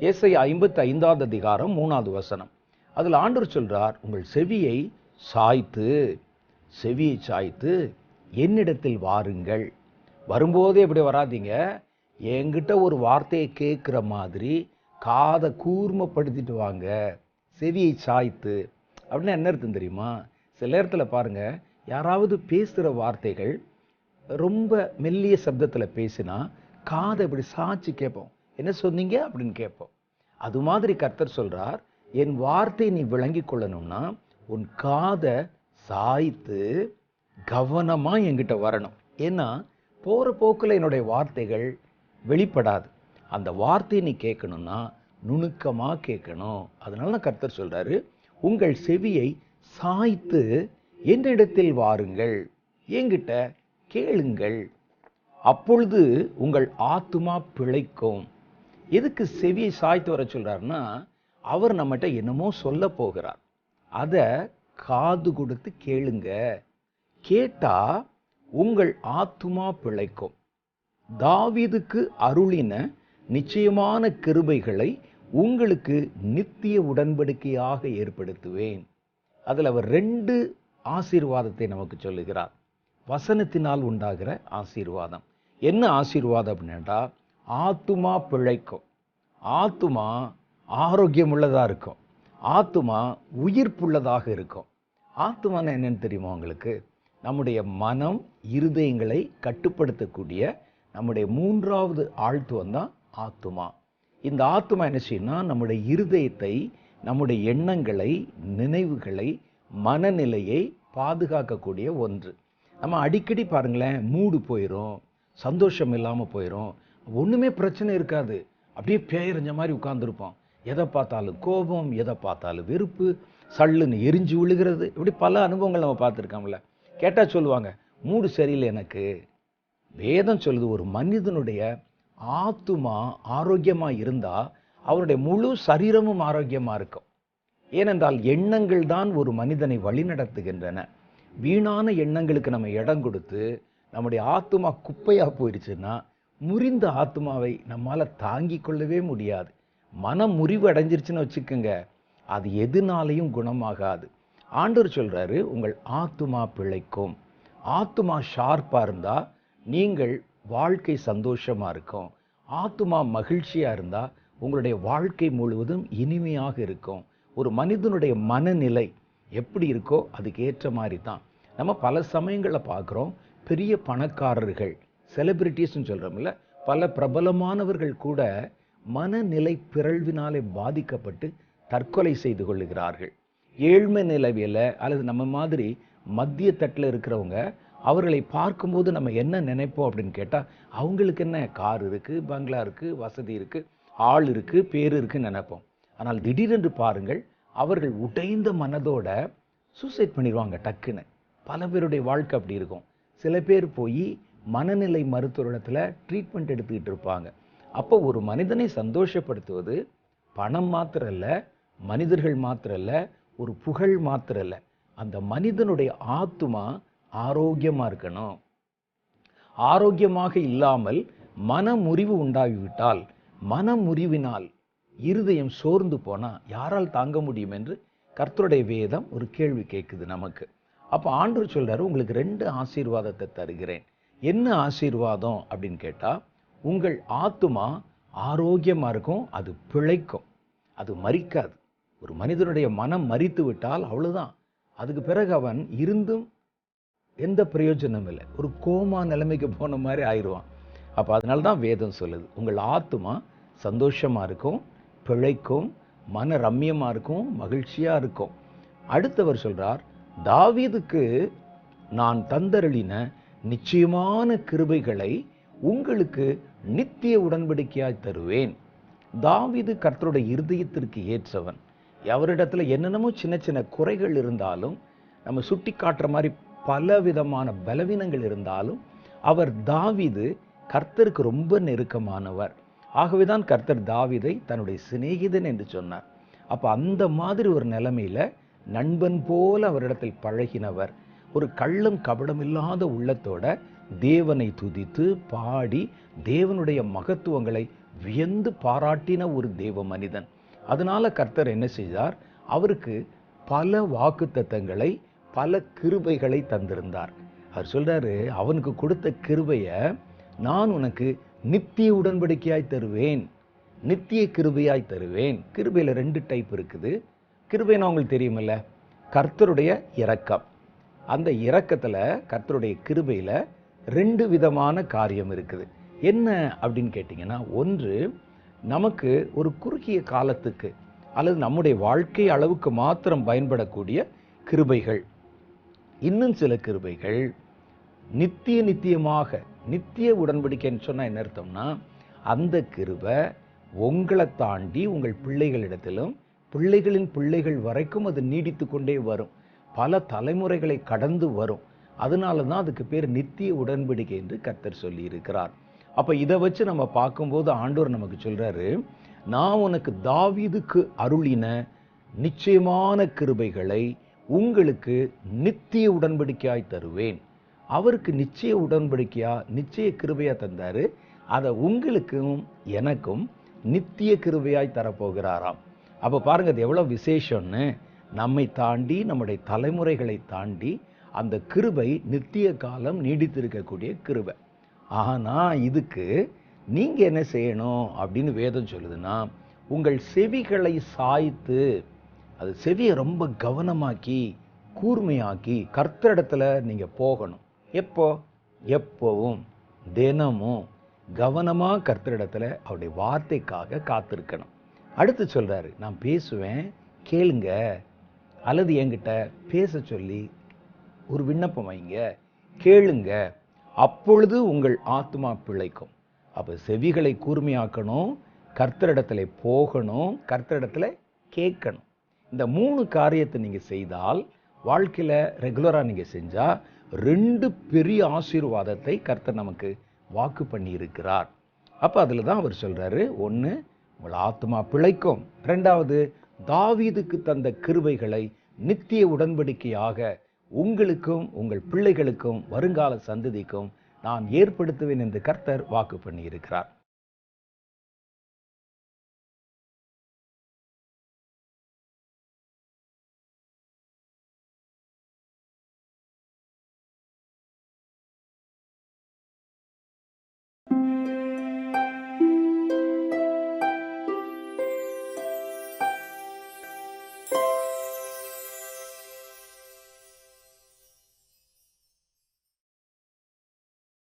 ஏசை ஐம்பத்தி ஐந்தாவது அதிகாரம் மூணாவது வசனம். அதில் ஆண்டவர் சொல்கிறார் உங்கள் செவியை சாய்த்து செவியை சாய்த்து என்னிடத்தில் வாருங்கள். வரும்போதே இப்படி வராதீங்க. என்கிட்ட ஒரு வார்த்தையை கேட்குற மாதிரி காதை கூர்மப்படுத்திட்டு வாங்க. செவியை சாய்த்து. அப்படின்னு என்ன அர்த்தம் தெரியுமா? சில நேரத்தில் பாருங்க யாராவது பேசுகிற வார்த்தைகள் ரொம்ப மெல்லிய சப்தத்தில் பேசினா காதை இப்படி சாய்ச்சி கேட்போம். என்ன சொன்னீங்க? அப்படின்னு கேட்போம். அது மாதிரி கர்த்தர் சொல்கிறார் என் வார்த்தை நீ விளங்கி கொள்ளணும்னா உன் காதை சாய்த்து கவனமாக என்கிட்ட வரணும். ஏன்னா போகிற போக்கில் என்னுடைய வார்த்தைகள் வெளிப்படாது. அந்த வார்த்தையை நீ கேட்கணும்னா நுணுக்கமாக கேட்கணும். அதனால தான் கர்த்தர் சொல்கிறாரு உங்கள் செவியை சாய்த்து என்னிடத்தில் வாருங்கள் என்கிட்ட கேளுங்கள். அப்பொழுது உங்கள் ஆத்துமா பிழைக்கும். எதுக்கு செவியை சாய்த்து வர சொல்கிறாருன்னா அவர் நம்மகிட்ட என்னமோ சொல்ல போகிறார். அதை காது கொடுத்து கேளுங்க. கேட்டா உங்கள் ஆத்துமா பிழைக்கும். தாவீதுக்கு அருளின நிச்சயமான கிருபைகளை உங்களுக்கு நித்திய உடன்படிக்கையாக ஏற்படுத்துவேன். அதில் அவர் ரெண்டு ஆசீர்வாதத்தை நமக்கு சொல்லுகிறார். வசனத்தினால் உண்டாகிற ஆசீர்வாதம். என்ன ஆசீர்வாதம் அப்படின்னா ஆத்துமா பிழைக்கும். ஆத்துமா ஆரோக்கியம் உள்ளதாக இருக்கும். ஆத்துமா உயிர்ப்புள்ளதாக இருக்கும். ஆத்துமானா என்னென்னு தெரியுமா உங்களுக்கு? நம்முடைய மனம் இருதயங்களை கட்டுப்படுத்தக்கூடிய நம்முடைய மூன்றாவது ஆழ்த்துவம் தான் ஆத்துமா. இந்த ஆத்துமா என்ன செய்யும்னா நம்முடைய இருதயத்தை நம்முடைய எண்ணங்களை நினைவுகளை மனநிலையை பாதுகாக்கக்கூடிய ஒன்று. நம்ம அடிக்கடி பாருங்களேன் மூடு போயிடும் சந்தோஷம் இல்லாமல் போயிடும் ஒன்றுமே பிரச்சனை இருக்காது. அப்படியே பேயறிஞ்ச மாதிரி உட்காந்துருப்போம் எதை பார்த்தாலும் கோபம் எதை பார்த்தாலும் வெறுப்பு சல்லுன்னு எரிஞ்சு விழுகிறது. இப்படி பல அனுபவங்கள் நம்ம பார்த்துருக்கோம்ல. கேட்டால் சொல்லுவாங்க மூடு சரியில்லை எனக்கு. வேதம் சொல்லுது ஒரு மனிதனுடைய ஆத்துமா ஆரோக்கியமாக இருந்தால் அவருடைய முழு சரீரமும் ஆரோக்கியமாக இருக்கும். ஏனென்றால் எண்ணங்கள் தான் ஒரு மனிதனை வழிநடத்துகின்றன. வீணான எண்ணங்களுக்கு நம்ம இடம் கொடுத்து நம்முடைய ஆத்துமா குப்பையாக போயிடுச்சுன்னா முறிந்த ஆத்மாவை நம்மால் தாங்கி கொள்ளவே முடியாது. மனம் முறிவு அடைஞ்சிருச்சுன்னு வச்சுக்கோங்க. அது எதுனாலையும் குணமாகாது. ஆண்டவர் சொல்கிறாரு உங்கள் ஆத்துமா பிழைக்கும். ஆத்துமா ஷார்ப்பாக இருந்தால் நீங்கள் வாழ்க்கை சந்தோஷமாக இருக்கும். ஆத்துமா மகிழ்ச்சியாக இருந்தால் உங்களுடைய வாழ்க்கை முழுவதும் இனிமையாக இருக்கும். ஒரு மனிதனுடைய மனநிலை எப்படி இருக்கோ அதுக்கு ஏற்ற மாதிரி தான். நம்ம பல சமயங்களில் பார்க்குறோம் பெரிய பணக்காரர்கள் செலிபிரிட்டிஸ்னு சொல்கிறோம்ல பல பிரபலமானவர்கள் கூட மனநிலை பிறழ்வினாலே பாதிக்கப்பட்டு தற்கொலை செய்து கொள்ளுகிறார்கள். ஏழ்மை நிலவியில் அல்லது நம்ம மாதிரி மத்திய தட்டில் இருக்கிறவங்க அவர்களை பார்க்கும்போது நம்ம என்ன நினைப்போம் அப்படின்னு கேட்டால் அவங்களுக்கு என்ன கார் இருக்குது பங்களா இருக்குது வசதி இருக்குது ஆள் இருக்குது பேர் இருக்குதுன்னு நினைப்போம். ஆனால் திடீரென்று பாருங்கள் அவர்கள் உடைந்த மனதோட சூசைட் பண்ணிடுவாங்க டக்குன்னு. பல பேருடைய வாழ்க்கை அப்படி இருக்கும். சில பேர் போய் மனநிலை மருத்துவரிடத்தில் ட்ரீட்மெண்ட் எடுத்துக்கிட்டு இருப்பாங்க. அப்போ ஒரு மனிதனை சந்தோஷப்படுத்துவது பணம் மாத்திரம் இல்லை மனிதர்கள் மாத்திரம் இல்லை ஒரு புகழ் மாத்திரம் இல்லை அந்த மனிதனுடைய ஆத்துமா ஆரோக்கியமாக இருக்கணும். ஆரோக்கியமாக இல்லாமல் மனமுறிவு உண்டாகிவிட்டால் மனமுறிவினால் இருதயம் சோர்ந்து போனால் யாரால் தாங்க முடியும் என்று கர்த்தருடைய வேதம் ஒரு கேள்வி கேட்குது நமக்கு. அப்போ ஆண்டு சொல்கிறாரு உங்களுக்கு ரெண்டு ஆசீர்வாதத்தை தருகிறேன். என்ன ஆசீர்வாதம் அப்படின்னு கேட்டால் உங்கள் ஆத்துமா ஆரோக்கியமாக இருக்கும் அது பிழைக்கும். அது மறிக்காது ஒரு மனிதனுடைய மனம் மறித்து விட்டால் அவ்வளோதான் அதுக்கு பிறகு அவன் இருந்தும் எந்த பிரயோஜனம் இல்லை. ஒரு கோமா நிலைமைக்கு போன மாதிரி ஆயிடுவான். அப்போ அதனால தான் வேதம் சொல்லுது உங்கள் ஆத்துமா சந்தோஷமாக இருக்கும் பிழைக்கும் மன ரம்யமாக இருக்கும் மகிழ்ச்சியாக இருக்கும். அடுத்தவர் சொல்கிறார் தாவீதுக்கு நான் தந்தருளின நிச்சயமான கிருபைகளை உங்களுக்கு நித்திய உடன்படிக்கையாய் தருவேன். தாவிது கர்த்தருடைய இருதயத்திற்கு ஏற்றவன். எவரிடத்துல என்னென்னமோ சின்ன சின்ன குறைகள் இருந்தாலும் நம்ம சுட்டி காட்டுற மாதிரி பல விதமான பலவீனங்கள் இருந்தாலும் அவர் தாவிது கர்த்தருக்கு ரொம்ப நெருக்கமானவர். ஆகவேதான் கர்த்தர் தாவிதை தன்னுடைய சிநேகிதன் என்று சொன்னார். அப்போ அந்த மாதிரி ஒரு நிலைமையில் நண்பன் போல அவரிடத்தில் பழகினவர். ஒரு கள்ளம் கபடம் இல்லாத உள்ளத்தோட தேவனை துதித்து பாடி தேவனுடைய மகத்துவங்களை வியந்து பாராட்டின ஒரு தேவ மனிதன். அதனால கர்த்தர் என்ன செய்தார்? அவருக்கு பல வாக்குத்தத்தங்களை பல கிருபைகளை தந்திருந்தார். அவர் சொல்றாரு அவனுக்கு கொடுத்த கிருபைய நான் உனக்கு நித்திய உடன்படிக்கையாய் தருவேன். நித்திய கிருபையாய் தருவேன். கிருபையில் ரெண்டு டைப் இருக்குது. கிருபைன்னு அவங்களுக்கு தெரியுமில்ல? கர்த்தருடைய இரக்கம். அந்த இறக்கத்தில் கர்த்தருடைய கிருபையில் ரெண்டு விதமான காரியம் இருக்குது. என்ன அப்படின்னு கேட்டிங்கன்னா ஒன்று நமக்கு ஒரு குறுகிய காலத்துக்கு அல்லது நம்முடைய வாழ்க்கை அளவுக்கு மாத்திரம் பயன்படக்கூடிய கிருபைகள். இன்னும் சில கிருபைகள் நித்திய நித்தியமாக நித்திய உடன்படிக்கைன்னு சொன்னால் என்ன அர்த்தம்னா அந்த கிருபை உங்களை தாண்டி உங்கள் பிள்ளைகளிடத்திலும் பிள்ளைகளின் பிள்ளைகள் வரைக்கும் அது நீடித்து கொண்டே வரும். பல தலைமுறைகளை கடந்து வரும். அதனால தான் அதுக்கு பேர் நித்திய உடன்படிக்கை என்று கர்த்தர் சொல்லி இருக்கிறார் இதை வச்சு நம்ம பார்க்கும்போது ஆண்டோர் நமக்கு சொல்கிறாரு நான் உனக்கு தாவீதுக்கு அருளின நிச்சயமான கிருபைகளை உங்களுக்கு நித்திய உடன்படிக்கையாய் தருவேன். அவருக்கு நிச்சய உடன்படிக்கையா நிச்சய கிருபையா தந்தாரு. அதை உங்களுக்கும் எனக்கும் நித்திய கிருபையாய் தரப்போகிறாராம். அப்போ பாருங்க அது எவ்வளோ விசேஷம்னு. நம்மை தாண்டி நம்முடைய தலைமுறைகளை தாண்டி அந்த கிருபை நித்திய காலம் நீடித்திருக்கக்கூடிய கிருபை. ஆனால் இதுக்கு நீங்கள் என்ன செய்யணும் அப்படின்னு வேதம் சொல்லுதுன்னா உங்கள் செவிகளை சாய்த்து அது செவியை ரொம்ப கவனமாக்கி கூர்மையாக்கி கர்த்தரிடத்துல நீங்கள் போகணும். எப்போ? எப்போவும் தினமும் கவனமாக கர்த்தரிடத்துல அவருடைய வார்த்தைக்காக காத்திருக்கணும். அடுத்து சொல்கிறாரு நான் பேசுவேன் கேளுங்க அல்லது என்கிட்ட பேச சொல்லி ஒரு விண்ணப்பம் வைங்க கேளுங்க. அப்பொழுது உங்கள் ஆத்மா பிழைக்கும். அப்போ செவிகளை கூர்மையாக்கணும் கர்த்தரிடத்தில் போகணும் கர்த்தரிடத்தில் கேட்கணும். இந்த மூணு காரியத்தை நீங்கள் செய்தால் வாழ்க்கையில் ரெகுலராக நீங்கள் செஞ்சால் ரெண்டு பெரிய ஆசீர்வாதத்தை கர்த்தர் நமக்கு வாக்கு பண்ணி இருக்கிறார் அதில் தான் அவர் சொல்கிறாரு ஒன்று உங்கள் ஆத்மா பிழைக்கும். ரெண்டாவது தாவீதுக்கு தந்த கிருபைகளை நித்திய உடன்படிக்கையாக உங்களுக்கும் உங்கள் பிள்ளைகளுக்கும் வருங்கால சந்ததிக்கும் நான் ஏற்படுத்துவேன் என்று கர்த்தர் வாக்கு பண்ணியிருக்கிறார்.